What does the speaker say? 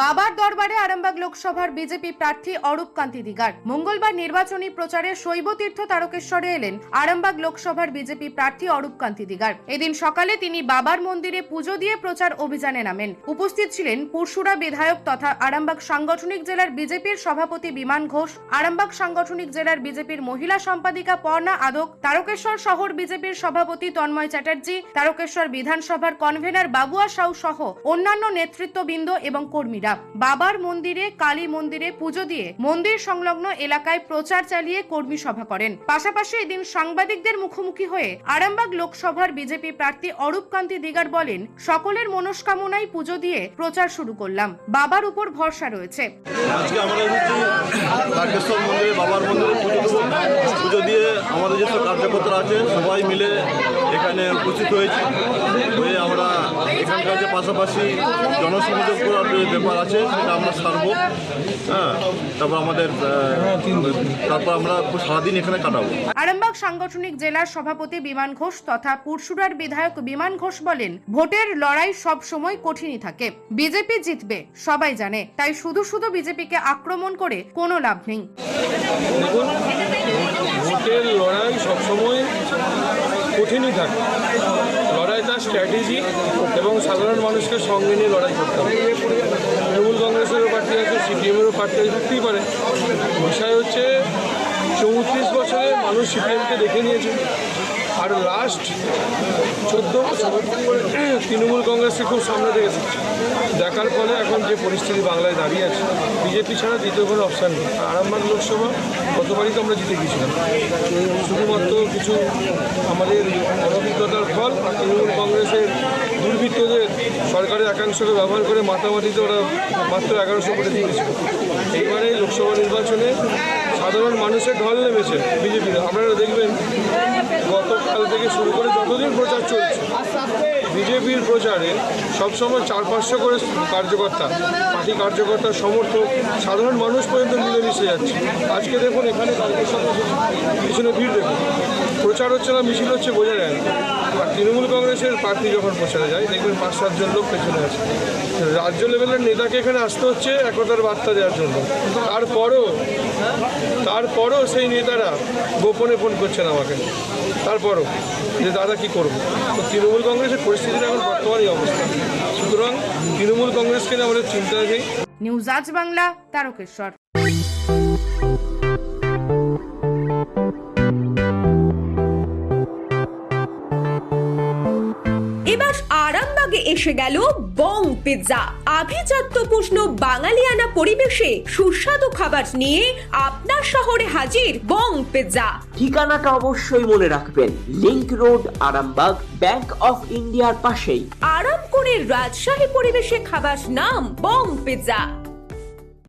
বাবার দরবারে আরামবাগ লোকসভার বিজেপি প্রার্থী অরূপ কান্তি দিগার। মঙ্গলবার নির্বাচনী প্রচারে শৈবতীর্থ তারকেশ্বরে এলেন আরামবাগ লোকসভার বিজেপি প্রার্থী অরূপ কান্তি দিগার। এদিন সকালে তিনি বাবার মন্দিরে পুজো দিয়ে প্রচার অভিযানে নামেন। উপস্থিত ছিলেন পুরসুরা বিধায়ক তথা আরামবাগ সাংগঠনিক জেলার বিজেপির সভাপতি বিমান ঘোষ, আরামবাগ সাংগঠনিক জেলার বিজেপির মহিলা সম্পাদিকা পর্ণা আদক, তারকেশ্বর শহর বিজেপির সভাপতি তন্ময় চ্যাটার্জি, তারকেশ্বর বিধানসভার কনভেনার বাবুয়া সাউ সহ অন্যান্য নেতৃত্ববৃন্দ এবং কর্মীরা। বাবার মন্দিরে, কালী মন্দিরে পুজো দিয়ে মন্দির সংলগ্ন এলাকায় প্রচার চালিয়ে কর্মী সভা করেন। পাশাপাশি এদিন সাংবাদিকদের মুখোমুখি হয়ে আরামবাগ লোকসভার বিজেপি প্রার্থী অরূপ কান্তি দিগার বলেন, সকলের মনস্কামনায় পুজো দিয়ে প্রচার শুরু করলাম। বাবার উপর ভরসা রয়েছে। পুজো দিয়ে আমাদের যেসব কার্যকর্তারা আছে সবাই মিলে এখানে উপস্থিত হয়েছি। হয়ে এখানকার যে পাশাপাশি জনসংযোগ করার যে ব্যাপার আছে, সেটা আমরা সারবো। হ্যাঁ তারপর আমাদের তারপর আমরা সারাদিন এখানে কাটাবো। আরামবাগ সাংগঠনিক জেলার সভাপতি বিমান ঘোষ তথা পুরসুরার বিধায়ক বিমান ঘোষ বলেন, ভোটের লড়াই সব সময় কঠিনই থাকে। বিজেপি জিতবে, সবাই জানে। তাই শুধু শুধু বিজেপিকে আক্রমণ করে কোনো লাভ নেই দেখুন ভোটের লড়াই সবসময় কঠিনই থাকে। লড়াই তার স্ট্র্যাটেজি এবং সাধারণ মানুষকে সঙ্গে নিয়ে লড়াই করতে হবে। তৃণমূল কংগ্রেসেরও প্রার্থী আছে সিপিএমেরও প্রার্থী থাকতেই পারে। বিষয় হচ্ছে, চৌত্রিশ বছরে মানুষ সিপিএমকে দেখে নিয়েছে। আর লাস্ট চোদ্দ তৃণমূল কংগ্রেসকে খুব সামনে দেখেছে দেখার ফলে এখন যে পরিস্থিতি বাংলায় দাঁড়িয়ে আছে, বিজেপি ছাড়া দ্বিতীয় কোনো অপশান নেই। আর আরামবাগ লোকসভা, গতবারই তো আমরা জিতে গিয়েছিলাম। শুধুমাত্র কিছু আমাদের অনভিজ্ঞতার ফল আর তৃণমূল কংগ্রেসের দুর্বৃত্তদের সরকারের একাংশকে ব্যবহার করে মাতামাতিতে ওরা মাত্র এগারোশো করে দিয়েছিল এইবারে লোকসভা নির্বাচনে সাধারণ মানুষের ঢল নেমেছে বিজেপিরা আপনারা দেখবেন, গতকাল থেকে শুরু করে যতদিন প্রচার চলছে, বিজেপির প্রচারে সবসময় চার পাঁচশো করে কার্যকর্তা, পার্টি কার্যকর্তা, সমর্থক, সাধারণ মানুষ পর্যন্ত মিলেমিশে যাচ্ছে। আজকে দেখুন, এখানে কালকের পিছনে ভিড় দেখুন। প্রচার হচ্ছে না, মিছিল হচ্ছে, বোঝা যায় আর তৃণমূল কংগ্রেসের প্রার্থী যখন প্রচারে যায়, দেখবেন পাঁচ সাতজন লোক পেছনে আছে। রাজ্য লেভেলের নেতাকে এখানে আসতে হচ্ছে, একতার বার্তা দেওয়ার জন্য। তারপরও তারপরও সেই নেতারা গোপনে ফোন করছেন আমাকে। তারপরও যে দাদা কী করব? তো তৃণমূল কংগ্রেসের পরিস্থিতিটা এখন বর্তমানই অবস্থা। সুতরাং তৃণমূল কংগ্রেসকে নিয়ে আমাদের চিন্তা নেই। নিউজ আজ বাংলা, তারকেশ্বর। এসে গেল বং পিৎজা আভিজাত্য প্রশ্ন বাঙালিয়ানা পরিবেশে সুস্বাদু খাবার নিয়ে আপনার শহরে হাজির বং পিৎজা ঠিকানাটা অবশ্যই মনে রাখবেন link road Arambagh bank of ইন্ডিয়ার পাশেই। আরাম করে রাজশাহী পরিবেশে খাবার নাম বং পিৎজা